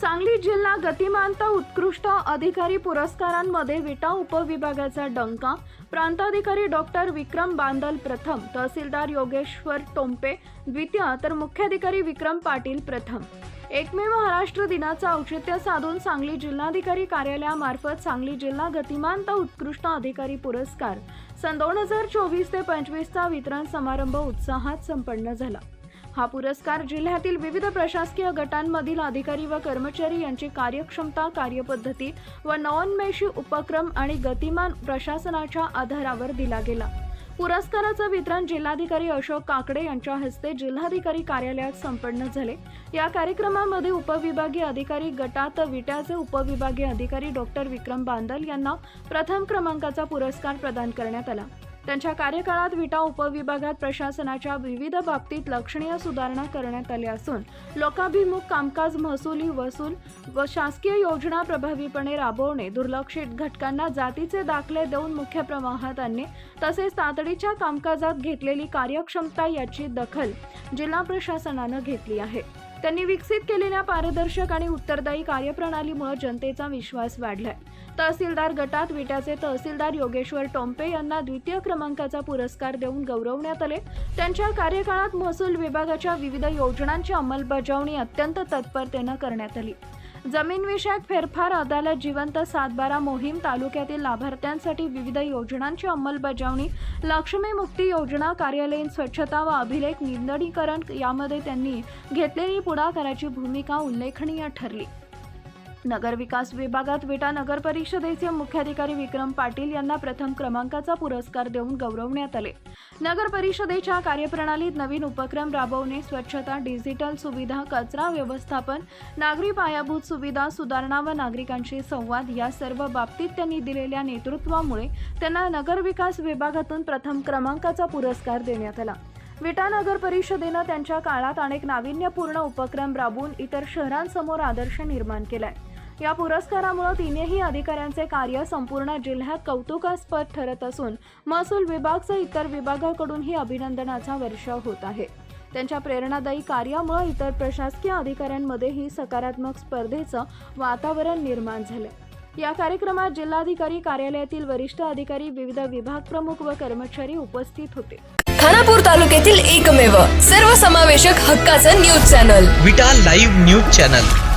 सांगली जिल्हा गतिमानता उत्कृष्ट अधिकारी पुरस्कारांमध्ये विटा उपविभागाचा डंका. प्रांताधिकारी डॉक्टर विक्रम बांदल प्रथम तहसीलदार योगेश्वर टोंपे द्वितीय तर मुख्याधिकारी विक्रम पाटील प्रथम. एकमेव महाराष्ट्र दिनाचं औचित्य साधून सांगली जिल्हाधिकारी कार्यालयामार्फत सांगली जिल्हा गतिमानता उत्कृष्ट अधिकारी पुरस्कार. सन दोन हजार चोवीस ते पंचवीसचा वितरण समारंभ उत्साहात संपन्न झाला. हा पुरस्कार जिल्ह्यातील विविध प्रशासकीय गटांमधील अधिकारी व कर्मचारी यांची कार्यक्षमता कार्यपद्धती व नवोन्मेषी उपक्रम आणि गतिमान प्रशासनाच्या आधारावर दिला गेला. पुरस्काराचं वितरण जिल्हाधिकारी अशोक काकडे यांच्या हस्ते जिल्हाधिकारी कार्यालयात संपन्न झाले. या कार्यक्रमामध्ये उपविभागीय अधिकारी गटात विट्याचे उपविभागीय अधिकारी डॉक्टर विक्रम बांदल यांना प्रथम क्रमांकाचा पुरस्कार प्रदान करण्यात आला. त्यांच्या कार्यकाळात विटा उपविभागात प्रशासनाच्या विविध बाबतीत लक्षणीय सुधारणा करण्यात आल्या असून लोकाभिमुख कामकाज महसुली वसूल व शासकीय योजना प्रभावीपणे राबवणे दुर्लक्षित घटकांना जातीचे दाखले देऊन मुख्य प्रवाहात आणणे तसेच तातडीच्या कामकाजात घेतलेली कार्यक्षमता याची दखल जिल्हा प्रशासनानं घेतली आहे. त्यांनी विकसित केलेल्या पारदर्शक आणि उत्तरदायी कार्यप्रणालीमुळे जनतेचा विश्वास वाढलाय. तहसीलदार गटात विट्याचे तहसीलदार योगेश्वर टोंपे यांना द्वितीय क्रमांकाचा पुरस्कार देऊन गौरवण्यात आले. त्यांच्या कार्यकाळात महसूल विभागाच्या विविध योजनांची अंमलबजावणी अत्यंत तत्परतेनं करण्यात आली. जमीनविषयक फेरफार अदालत जिवंत सातबारा मोहीम तालुक्यातील लाभार्थ्यांसाठी विविध योजनांची अंमलबजावणी लक्ष्मी मुक्ती योजना कार्यालयीन स्वच्छता व अभिलेख निंदणीकरण यामध्ये त्यांनी घेतलेली पुढाकाराची भूमिका उल्लेखनीय ठरली. नगर विकास विभागात विटा नगर परिषदेचे मुख्याधिकारी विक्रम पाटील यांना प्रथम क्रमांकाचा पुरस्कार देऊन गौरवण्यात आले. नगर परिषदेच्या कार्यप्रणालीत नवीन उपक्रम राबवणे स्वच्छता डिजिटल सुविधा कचरा व्यवस्थापन नागरी पायाभूत सुविधा सुधारणा व नागरिकांशी संवाद या सर्व बाबतीत त्यांनी दिलेल्या नेतृत्वामुळे त्यांना नगर विकास विभागातून प्रथम क्रमांकाचा पुरस्कार देण्यात आला. विटा नगर परिषदेनं त्यांच्या काळात अनेक नाविन्यपूर्ण उपक्रम राबवून इतर शहरांसमोर आदर्श निर्माण केलाय. या पुरस्कारामुळे तिन्ही अधिकाऱ्यांचे कार्य संपूर्ण जिल्ह्यात कौतुकास्पद ठरत असून महसूल विभागसह इतर विभागाकडूनही अभिनंदनाचा वर्षाव होत आहे. त्यांच्या प्रेरणादायी कार्यामुळे इतर प्रशासकीय अधिकाऱ्यांमध्येही सकारात्मक स्पर्धेचं वातावरण निर्माण झालं. या कार्यक्रमात जिल्हाधिकारी कार्यालयातील वरिष्ठ अधिकारी विविध विभाग प्रमुख व कर्मचारी उपस्थित होते. खानापूर तालुक्यातील एकमेव सर्वसमावेशक हक्काचं news channel. Vita live news channel.